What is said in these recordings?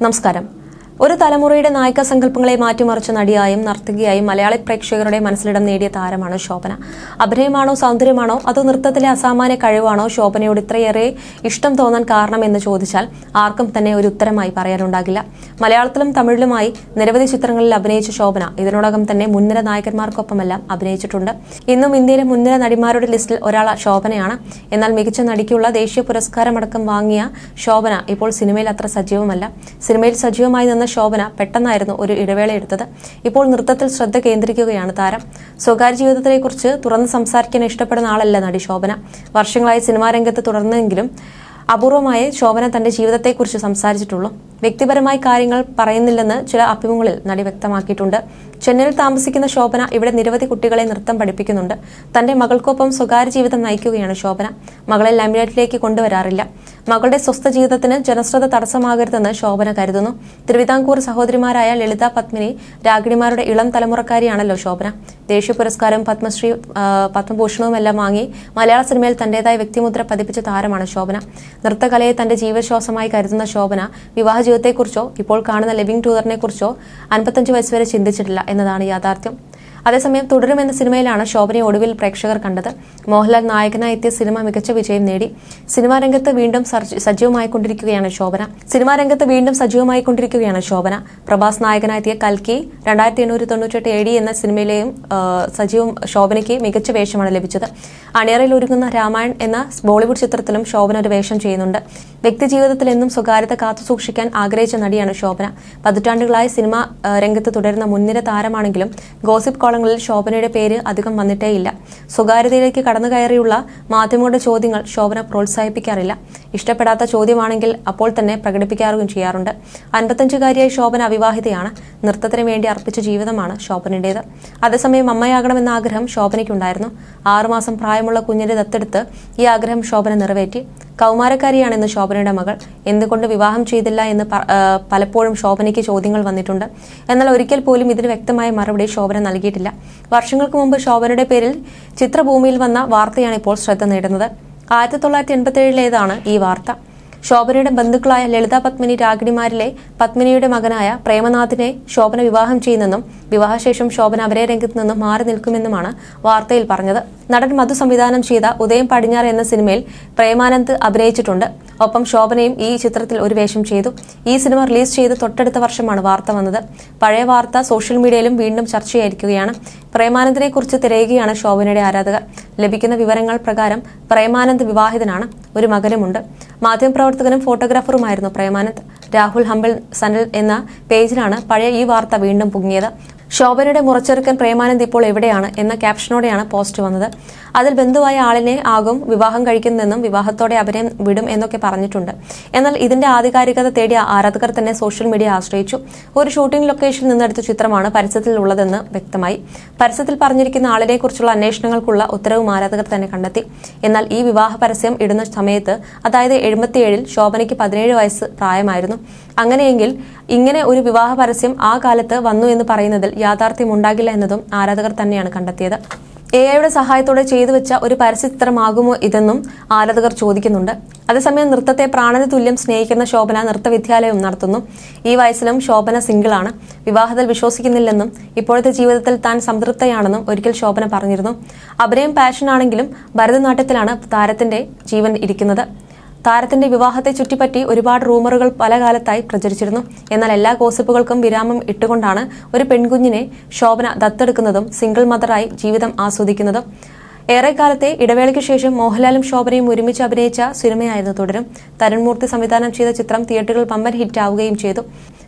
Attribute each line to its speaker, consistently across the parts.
Speaker 1: നമസ്കാരം ഒരു തലമുറയുടെ നായിക സങ്കല്പങ്ങളെ മാറ്റിമറിച്ച നടിയായും നർത്തകിയായും മലയാളി പ്രേക്ഷകരുടെ മനസ്സിലിടം നേടിയ താരമാണ് ശോഭന. അഭിനയമാണോ സൗന്ദര്യമാണോ അതോ നൃത്തത്തിലെ അസാമാന്യ കഴിവാണോ ശോഭനയോട് ഇത്രയേറെ ഇഷ്ടം തോന്നാൻ കാരണമെന്ന് ചോദിച്ചാൽ ആർക്കും തന്നെ ഒരു ഉത്തരമായി പറയാനുണ്ടാകില്ല. മലയാളത്തിലും തമിഴിലുമായി നിരവധി ചിത്രങ്ങളിൽ അഭിനയിച്ച ശോഭന ഇതിനോടകം തന്നെ മുൻനിര നായകന്മാർക്കൊപ്പമെല്ലാം അഭിനയിച്ചിട്ടുണ്ട്. ഇന്നും ഇന്ത്യയിലെ മുൻനിര നടിമാരുടെ ലിസ്റ്റിൽ ഒരാൾ ശോഭനയാണ്. എന്നാൽ മികച്ച നടിക്കുള്ള ദേശീയ പുരസ്കാരമടക്കം വാങ്ങിയ ശോഭന ഇപ്പോൾ സിനിമയിൽ അത്ര സജീവമല്ല. സിനിമയിൽ സജീവമായി നിന്ന ശോഭന പെട്ടെന്നായിരുന്നു ഒരു ഇടവേള എടുത്തത്. ഇപ്പോൾ നൃത്തത്തിൽ ശ്രദ്ധ കേന്ദ്രീകരിക്കുകയാണ് താരം. സ്വകാര്യ ജീവിതത്തെക്കുറിച്ച് തുറന്ന് സംസാരിക്കാൻ ഇഷ്ടപ്പെടുന്ന ആളല്ല നടി ശോഭന. വർഷങ്ങളായി സിനിമാ രംഗത്ത് തുടർന്നെങ്കിലും അപൂർവമായി ശോഭന തന്റെ ജീവിതത്തെക്കുറിച്ച് സംസാരിച്ചിട്ടുള്ളൂ. വ്യക്തിപരമായി കാര്യങ്ങൾ പറയുന്നില്ലെന്ന് ചില അഭിമുഖങ്ങളിൽ നടി വ്യക്തമാക്കിയിട്ടുണ്ട്. ചെന്നൈയിൽ താമസിക്കുന്ന ശോഭന ഇവിടെ നിരവധി കുട്ടികളെ നൃത്തം പഠിപ്പിക്കുന്നുണ്ട്. തന്റെ മകൾക്കൊപ്പം സ്വകാര്യ ജീവിതം നയിക്കുകയാണ് ശോഭന. മകളെ ലൈംലൈറ്റിലേക്ക് കൊണ്ടുവരാറില്ല. മകളുടെ സ്വസ്ഥ ജീവിതത്തിന് ജനശ്രദ്ധ തടസ്സമാകരുതെന്ന് ശോഭന കരുതുന്നു. തിരുവിതാംകൂർ സഹോദരിമാരായ ലളിത പത്മിനി രാഗിണിമാരുടെ ഇളം തലമുറക്കാരിയാണല്ലോ ശോഭന. ദേശീയ പുരസ്കാരം പത്മശ്രീ ആ, പത്മഭൂഷണവും എല്ലാം വാങ്ങി മലയാള സിനിമയിൽ തന്റേതായ വ്യക്തിമുദ്ര പതിപ്പിച്ച താരമാണ് ശോഭന. നൃത്തകലയെ തന്റെ ജീവശ്വാസമായി കരുതുന്ന ശോഭന വിവാഹ ജീവിതത്തെക്കുറിച്ചോ ഇപ്പോൾ കാണുന്ന ലിവിംഗ് ടൂറിനെ കുറിച്ചോ അൻപത്തഞ്ച് വയസ്സ് വരെ ചിന്തിച്ചിട്ടില്ല എന്നതാണ് യാഥാർത്ഥ്യം. അതേസമയം തുടരും എന്ന സിനിമയിലാണ് ശോഭനയെ ഒടുവിൽ പ്രേക്ഷകർ കണ്ടത്. മോഹൻലാൽ നായകനായി എത്തിയ സിനിമ മികച്ച വിജയം നേടി. സിനിമാ രംഗത്ത് വീണ്ടും സജീവമായി കൊണ്ടിരിക്കുകയാണ് ശോഭന. സിനിമാ രംഗത്ത് വീണ്ടും സജീവമായിക്കൊണ്ടിരിക്കുകയാണ് ശോഭന. പ്രഭാസ് നായകനായെത്തിയ കൽക്കി രണ്ടായിരത്തി എണ്ണൂറ്റി തൊണ്ണൂറ്റെട്ട് എ ഡി എന്ന സിനിമയിലെയും സജീവം ശോഭനയ്ക്ക് മികച്ച വേഷമാണ് ലഭിച്ചത്. അണിയറയിൽ ഒരുങ്ങുന്ന രാമായൺ എന്ന ബോളിവുഡ് ചിത്രത്തിലും ശോഭന ഒരു വേഷം ചെയ്യുന്നുണ്ട്. വ്യക്തിജീവിതത്തിൽ എന്നും സ്വകാര്യത കാത്തുസൂക്ഷിക്കാൻ ആഗ്രഹിച്ച നടിയാണ് ശോഭന. പതിറ്റാണ്ടുകളായി സിനിമ രംഗത്ത് തുടരുന്ന മുൻനിര താരമാണെങ്കിലും ഗോസിപ്പ് കോളങ്ങളിൽ ശോഭനയുടെ പേര് അധികം വന്നിട്ടേയില്ല. സ്വകാര്യതയിലേക്ക് കടന്നുകയറിയുള്ള മാധ്യമങ്ങളുടെ ചോദ്യങ്ങൾ ശോഭന പ്രോത്സാഹിപ്പിക്കാറില്ല. ഇഷ്ടപ്പെടാത്ത ചോദ്യമാണെങ്കിൽ അപ്പോൾ തന്നെ പ്രകടിപ്പിക്കാറുകയും ചെയ്യാറുണ്ട്. അൻപത്തഞ്ചുകാരിയായ ശോഭന അവിവാഹിതയാണ്. നൃത്തത്തിന് വേണ്ടി അർപ്പിച്ച ജീവിതമാണ് ശോഭനയുടേത്. അതേസമയം അമ്മയാകണമെന്ന ആഗ്രഹം ശോഭനയ്ക്കുണ്ടായിരുന്നു. ആറുമാസം പ്രായമുള്ള കുഞ്ഞിനെ ദത്തെടുത്ത് ഈ ആഗ്രഹം ശോഭന നിറവേറ്റി. കൗമാരക്കാരിയാണെന്ന് ശോഭനയുടെ മകൾ. എന്തുകൊണ്ട് വിവാഹം ചെയ്തില്ല എന്ന് പലപ്പോഴും ശോഭനയ്ക്ക് ചോദ്യങ്ങൾ വന്നിട്ടുണ്ട്. എന്നാൽ ഒരിക്കൽ പോലും ഇതിന് വ്യക്തമായ മറുപടി ശോഭന നൽകിയിട്ടില്ല. വർഷങ്ങൾക്ക് മുമ്പ് ശോഭനയുടെ പേരിൽ ചിത്രഭൂമിയിൽ വന്ന വാർത്തയാണ് ഇപ്പോൾ ശ്രദ്ധ നേടുന്നത്. ആയിരത്തി തൊള്ളായിരത്തി എൺപത്തി ഏഴിലേതാണ് ഈ വാർത്ത. ശോഭനയുടെ ബന്ധുക്കളായ ലളിത പത്മിനി രാഗിണിമാരിലെ പത്മിനിയുടെ മകനായ പ്രേമനാഥിനെ ശോഭന വിവാഹം ചെയ്യുന്നെന്നും വിവാഹശേഷം ശോഭന അവരെ രംഗത്ത് നിന്നും മാറി നിൽക്കുമെന്നുമാണ് വാർത്തയിൽ പറഞ്ഞത്. നടൻ മധു സംവിധാനം ചെയ്ത ഉദയം പടിഞ്ഞാറ് എന്ന സിനിമയിൽ പ്രേമാനന്ദ് അഭിനയിച്ചിട്ടുണ്ട്. ഒപ്പം ശോഭനയും ഈ ചിത്രത്തിൽ ഒരു വേഷം ചെയ്തു. ഈ സിനിമ റിലീസ് ചെയ്ത് തൊട്ടടുത്ത വർഷമാണ് വാർത്ത വന്നത്. പഴയ വാർത്ത സോഷ്യൽ മീഡിയയിലും വീണ്ടും ചർച്ചയായിരിക്കുകയാണ്. പ്രേമാനന്ദിനെ കുറിച്ച് തിരയുകയാണ് ശോഭനയുടെ ആരാധകർ. ലഭിക്കുന്ന വിവരങ്ങൾ പ്രകാരം പ്രേമാനന്ദ് വിവാഹിതനാണ്. ഒരു മകനുമുണ്ട്. മാധ്യമപ്രവർത്തകനും ഫോട്ടോഗ്രാഫറുമായിരുന്നു പ്രേമാനന്ദ്. രാഹുൽ ഹംബൽ സനൽ എന്ന പേജിലാണ് പഴയ ഈ വാർത്ത വീണ്ടും പൊങ്ങിയത്. ശോഭനയുടെ മുറച്ചെറുക്കൻ പ്രേമാനന്ദ് ഇപ്പോൾ എവിടെയാണ് എന്ന ക്യാപ്ഷനോടെയാണ് പോസ്റ്റ് വന്നത്. അതിൽ ബന്ധുവായ ആളിനെ ആകും വിവാഹം കഴിക്കുന്നതെന്നും വിവാഹത്തോടെ അഭിനയം വിടും എന്നൊക്കെ പറഞ്ഞിട്ടുണ്ട്. എന്നാൽ ഇതിന്റെ ആധികാരികത തേടി ആരാധകർ തന്നെ സോഷ്യൽ മീഡിയ ആശ്രയിച്ചു. ഒരു ഷൂട്ടിംഗ് ലൊക്കേഷനിൽ നിന്നെടുത്ത ചിത്രമാണ് പരസ്യത്തിൽ ഉള്ളതെന്ന് വ്യക്തമായി. പരസ്യത്തിൽ പറഞ്ഞിരിക്കുന്ന ആളിനെ കുറിച്ചുള്ള അന്വേഷണങ്ങൾക്കുള്ള ഉത്തരവും ആരാധകർ തന്നെ കണ്ടെത്തി. എന്നാൽ ഈ വിവാഹ പരസ്യം ഇടുന്ന സമയത്ത് അതായത് എഴുപത്തിയേഴിൽ ശോഭനയ്ക്ക് പതിനേഴ് വയസ്സ് പ്രായമായിരുന്നു. അങ്ങനെയെങ്കിൽ ഇങ്ങനെ ഒരു വിവാഹ പരസ്യം ആ കാലത്ത് വന്നു എന്ന് പറയുന്നതിൽ യാഥാർത്ഥ്യം ഉണ്ടാകില്ല എന്നതും ആരാധകർ തന്നെയാണ് കണ്ടെത്തിയത്. എ ഐയുടെ സഹായത്തോടെ ചെയ്തു വെച്ച ഒരു പരസ്യ ചിത്രമാകുമോ ഇതെന്നും ആരാധകർ ചോദിക്കുന്നുണ്ട്. അതേസമയം നൃത്തത്തെ പ്രാണന തുല്യം സ്നേഹിക്കുന്ന ശോഭന നൃത്തവിദ്യാലയം നടത്തുന്നു. ഈ വയസ്സിലും ശോഭന സിംഗിളാണ്. വിവാഹത്തിൽ വിശ്വസിക്കുന്നില്ലെന്നും ഇപ്പോഴത്തെ ജീവിതത്തിൽ താൻ സംതൃപ്തയാണെന്നും ഒരിക്കൽ ശോഭന പറഞ്ഞിരുന്നു. അഭിനയം പാഷനാണെങ്കിലും ഭരതനാട്യത്തിലാണ് താരത്തിന്റെ ജീവൻ ഇരിക്കുന്നത്. താരത്തിന്റെ വിവാഹത്തെ ചുറ്റിപ്പറ്റി ഒരുപാട് റൂമറുകൾ പല കാലത്തായി പ്രചരിച്ചിരുന്നു. എന്നാൽ എല്ലാ ഗോസിപ്പുകൾക്കും വിരാമം ഇട്ടുകൊണ്ടാണ് ഒരു പെൺകുഞ്ഞിനെ ശോഭന ദത്തെടുക്കുന്നതും സിംഗിൾ മദറായി ജീവിതം ആസ്വദിക്കുന്നതും. ഏറെക്കാലത്തെ ഇടവേളയ്ക്ക് ശേഷം മോഹൻലാലും ശോഭനയും ഒരുമിച്ച് അഭിനയിച്ച സിനിമയായിരുന്നു തുടരും. തരുൺമൂർത്തി സംവിധാനം ചെയ്ത ചിത്രം തിയേറ്ററുകൾ പമ്പൻ ഹിറ്റാവുകയും ചെയ്തു.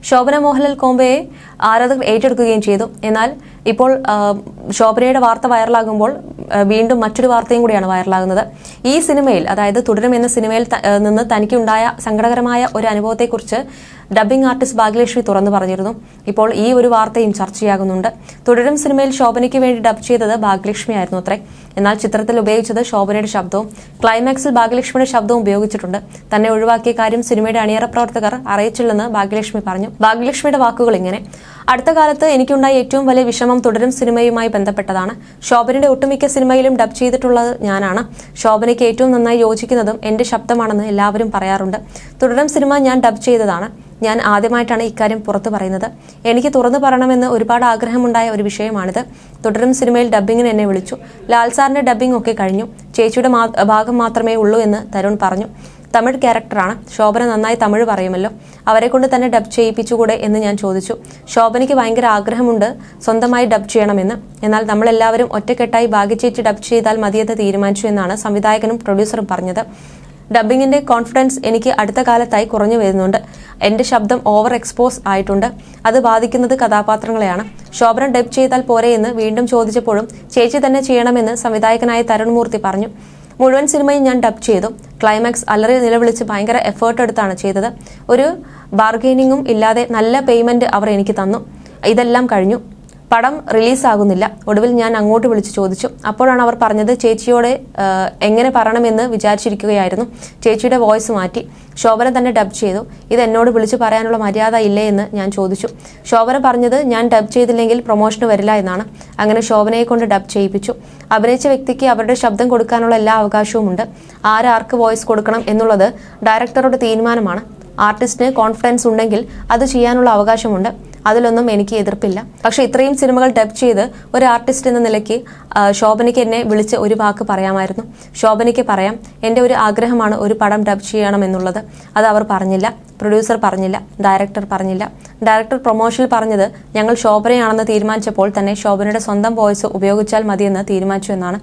Speaker 1: ശോഭന മോഹൻലാൽ കോംബയെ ആരാധകർ ഏറ്റെടുക്കുകയും ചെയ്തു. എന്നാൽ ഇപ്പോൾ ശോഭനയുടെ വാർത്ത വൈറലാകുമ്പോൾ വീണ്ടും മറ്റൊരു വാർത്തയും കൂടിയാണ് വൈറലാകുന്നത്. ഈ സിനിമയിൽ അതായത് തുടരും എന്ന സിനിമയിൽ നിന്ന് തനിക്കുണ്ടായ സങ്കടകരമായ ഒരു അനുഭവത്തെക്കുറിച്ച് ഡബ്ബിംഗ് ആർട്ടിസ്റ്റ് ഭാഗ്യലക്ഷ്മി തുറന്നു പറഞ്ഞിരുന്നു. ഇപ്പോൾ ഈ ഒരു വാർത്തയും ചർച്ചയാകുന്നുണ്ട് തുടരും സിനിമയിൽ ശോഭനയ്ക്ക് വേണ്ടി ഡബ് ചെയ്തത് ഭാഗ്യലക്ഷ്മി ആയിരുന്നു അത്രേ. എന്നാൽ ചിത്രത്തിൽ ഉപയോഗിച്ചത് ശോഭനയുടെ ശബ്ദവും ക്ലൈമാക്സിൽ ഭാഗ്യലക്ഷ്മിയുടെ ശബ്ദവും ഉപയോഗിച്ചിട്ടുണ്ട്. തന്നെ ഒഴിവാക്കിയ കാര്യം സിനിമയുടെ അണിയറ പ്രവർത്തകർ അറിയിച്ചില്ലെന്ന് ഭാഗ്യലക്ഷ്മി പറഞ്ഞു. ഭാഗ്യലക്ഷ്മിയുടെ വാക്കുകൾ ഇങ്ങനെ. അടുത്ത കാലത്ത് എനിക്കുണ്ടായ ഏറ്റവും വലിയ വിഷമം തുടരും സിനിമയുമായി ബന്ധപ്പെട്ടതാണ്. ശോഭനയുടെ ഒട്ടുമിക്ക സിനിമയിലും ഡബ് ചെയ്തിട്ടുള്ളത് ഞാനാണ്. ശോഭനയ്ക്ക് ഏറ്റവും നന്നായി യോജിക്കുന്നതും എന്റെ ശബ്ദമാണെന്ന് എല്ലാവരും പറയാറുണ്ട്. തുടരും സിനിമ ഞാൻ ഡബ് ചെയ്തതാണ്. ഞാൻ ആദ്യമായിട്ടാണ് ഇക്കാര്യം പുറത്തു പറയുന്നത്. എനിക്ക് തുറന്നു പറയണമെന്ന് ഒരുപാട് ആഗ്രഹമുണ്ടായ ഒരു വിഷയമാണിത്. തുടരും സിനിമയിൽ ഡബ്ബിങ്ങിന് എന്നെ വിളിച്ചു. ലാൽ സാറിന്റെ ഡബ്ബിംഗ് ഒക്കെ കഴിഞ്ഞു. ചേച്ചിയുടെ ഭാഗം മാത്രമേ ഉള്ളൂ എന്ന് തരുൺ പറഞ്ഞു. തമിഴ് ക്യാരക്ടറാണ്. ശോഭന നന്നായി തമിഴ് പറയുമല്ലോ. അവരെ കൊണ്ട് തന്നെ ഡബ് ചെയ്യിപ്പിച്ചുകൂടെ എന്ന് ഞാൻ ചോദിച്ചു. ശോഭനയ്ക്ക് ഭയങ്കര ആഗ്രഹമുണ്ട് സ്വന്തമായി ഡബ് ചെയ്യണമെന്ന്. എന്നാൽ നമ്മളെല്ലാവരും ഒറ്റക്കെട്ടായി ഭാഗ്യചേച്ചി ഡബ് ചെയ്താൽ മതിയെന്ന് തീരുമാനിച്ചു എന്നാണ് സംവിധായകനും പ്രൊഡ്യൂസറും പറഞ്ഞത്. ഡബ്ബിങ്ങിന്റെ കോൺഫിഡൻസ് എനിക്ക് അടുത്ത കാലത്തായി കുറഞ്ഞു വരുന്നുണ്ട്. എന്റെ ശബ്ദം ഓവർ എക്സ്പോസ് ആയിട്ടുണ്ട്. അത് ബാധിക്കുന്നത് കഥാപാത്രങ്ങളെയാണ്. ശോഭന ഡബ് ചെയ്താൽ പോരെ എന്ന് വീണ്ടും ചോദിച്ചപ്പോഴും ചേച്ചി തന്നെ ചെയ്യണമെന്ന് സംവിധായകനായ തരുൺമൂർത്തി പറഞ്ഞു. മുഴുവൻ സിനിമയും ഞാൻ ഡബ് ചെയ്തു. ക്ലൈമാക്സ് അലറി നിലവിളിച്ച് ഭയങ്കര എഫേർട്ട് എടുത്താണ് ചെയ്തത്. ഒരു ബാർഗെയിനിങ്ങും ഇല്ലാതെ നല്ല പേയ്മെന്റ് അവർ എനിക്ക് തന്നു. ഇതെല്ലാം കഴിഞ്ഞു. പടം റിലീസാകുന്നില്ല. ഒടുവിൽ ഞാൻ അങ്ങോട്ട് വിളിച്ച് ചോദിച്ചു. അപ്പോഴാണ് അവർ പറഞ്ഞത് ചേച്ചിയോട് എങ്ങനെ പറയണമെന്ന് വിചാരിച്ചിരിക്കുകയായിരുന്നു. ചേച്ചിയുടെ വോയിസ് മാറ്റി. ശോഭന തന്നെ ഡബ് ചെയ്തു. ഇത് എന്നോട് വിളിച്ച് പറയാനുള്ള മര്യാദ ഇല്ലേ എന്ന് ഞാൻ ചോദിച്ചു. ശോഭന പറഞ്ഞത് ഞാൻ ഡബ് ചെയ്തില്ലെങ്കിൽ പ്രൊമോഷന് വരില്ല എന്നാണ്. അങ്ങനെ ശോഭനയെ കൊണ്ട് ഡബ് ചെയ്യിപ്പിച്ചു. അഭിനയിച്ച വ്യക്തിക്ക് അവരുടെ ശബ്ദം കൊടുക്കാനുള്ള എല്ലാ അവകാശവുമുണ്ട് ആരാർക്ക് വോയിസ് കൊടുക്കണം എന്നുള്ളത് ഡയറക്ടറുടെ തീരുമാനമാണ്. ആർട്ടിസ്റ്റിന് കോൺഫിഡൻസ് ഉണ്ടെങ്കിൽ അത് ചെയ്യാനുള്ള അവകാശമുണ്ട്. അതിലൊന്നും എനിക്ക് എതിർപ്പില്ല. പക്ഷേ ഇത്രയും സിനിമകൾ ഡബ് ചെയ്ത് ഒരു ആർട്ടിസ്റ്റ് എന്ന നിലയ്ക്ക് ശോഭനയ്ക്ക് എന്നെ വിളിച്ച് ഒരു വാക്ക് പറയാമായിരുന്നു. ശോഭനയ്ക്ക് പറയാം എന്റെ ഒരു ആഗ്രഹമാണ് ഒരു പടം ഡബ് ചെയ്യണമെന്നുള്ളത് അത് അവർ പറഞ്ഞില്ല. പ്രൊഡ്യൂസർ പറഞ്ഞില്ല ഡയറക്ടർ പറഞ്ഞില്ല. ഡയറക്ടർ പ്രൊമോഷനിൽ പറഞ്ഞത് ഞങ്ങൾ ശോഭനയാണെന്ന് തീരുമാനിച്ചപ്പോൾ തന്നെ ശോഭനയുടെ സ്വന്തം വോയിസ് ഉപയോഗിച്ചാൽ മതിയെന്ന് തീരുമാനിച്ചു എന്നാണ്.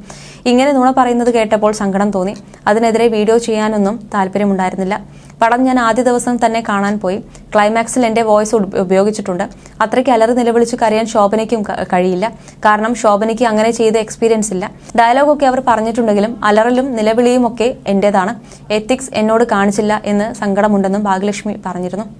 Speaker 1: ഇങ്ങനെ നുണ പറയുന്നത് കേട്ടപ്പോൾ സങ്കടം തോന്നി. അതിനെതിരെ വീഡിയോ ചെയ്യാനൊന്നും താല്പര്യമുണ്ടായിരുന്നില്ല. പടം ഞാൻ ആദ്യ ദിവസം തന്നെ കാണാൻ പോയി. ക്ലൈമാക്സിൽ എന്റെ വോയിസ് ഉപയോഗിച്ചിട്ടുണ്ട്. അത്രയ്ക്ക് അലറി നിലവിളിച്ച് കരയാൻ ശോഭനയ്ക്കും കഴിയില്ല. കാരണം ശോഭനയ്ക്ക് അങ്ങനെ ചെയ്ത എക്സ്പീരിയൻസ് ഇല്ല. ഡയലോഗൊക്കെ അവർ പറഞ്ഞിട്ടുണ്ടെങ്കിലും അലറലും നിലവിളിയും ഒക്കെ എന്റേതാണ്. എത്തിക്സ് എന്നോട് കാണിച്ചില്ല എന്ന് സങ്കടമുണ്ടെന്നും ഭാഗ്യലക്ഷ്മി പറഞ്ഞിരുന്നു.